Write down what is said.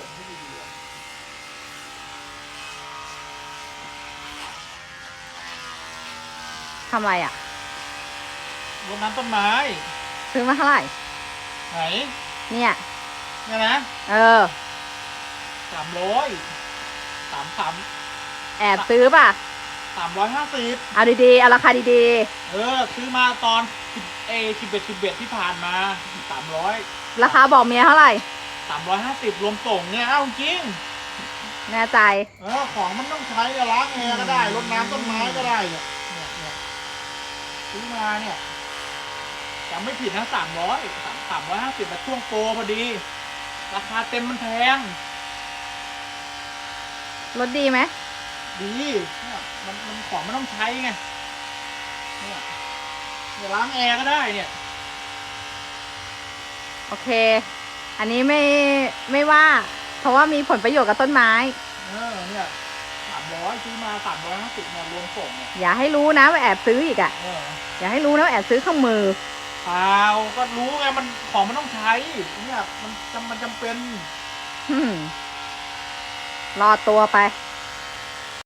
ผมให้ดีๆอะทำอะไรอะรดน้ำต้นไม้ ซื้อมาเท่าไหร่ ไหน เนี่ยเนี่ยนะ เออสามร้อยสามสามแอบซื้อป่ะสามร้อยห้าสิบเอาดีๆเอาราคาดีเออ ซื้อมาตอนสิบเอสิบเอ็ดสิบเอ็ดที่ผ่านมาสามร้อย ๆ ราคาบอกเมียเท่าไหร่ สามร้อยห้าสิบรวมส่งเนี่ยเอ้าจริงแน่ใจ เออของมันต้องใช้อะล้างแอร์ก็ได้รดน้ำต้นไม้ก็ได้เนี่ยเนี่ยเนี่ยซื้อมาเนี่ยจำไม่ผิดนะสามร้อยสามสามร้อยห้าสิบมาช่วงโปรพอดี ราคาเต็มมันแพงรถดีไหม ดีเนี่ยมันมันของมันต้องใช้ไงเนี่ยเนี่ยล้างแอร์ก็ได้เนี่ย โอเค อันนี้ไม่ไม่ว่า เพราะว่ามีผลประโยชน์กับต้นไม้ เออเนี่ยสามร้อยซื้อมาสามร้อยห้าสิบเนี่ยรวมส่งเนี่ยอย่าให้รู้นะว่าแอบซื้ออีกอะ เอออย่าให้รู้นะว่าแอบซื้อเครื่องมือ เปล่าก็รู้ไงมันของมันต้องใช้เนี่ยมันจำมันจำเป็น อืมรอตัวไปเ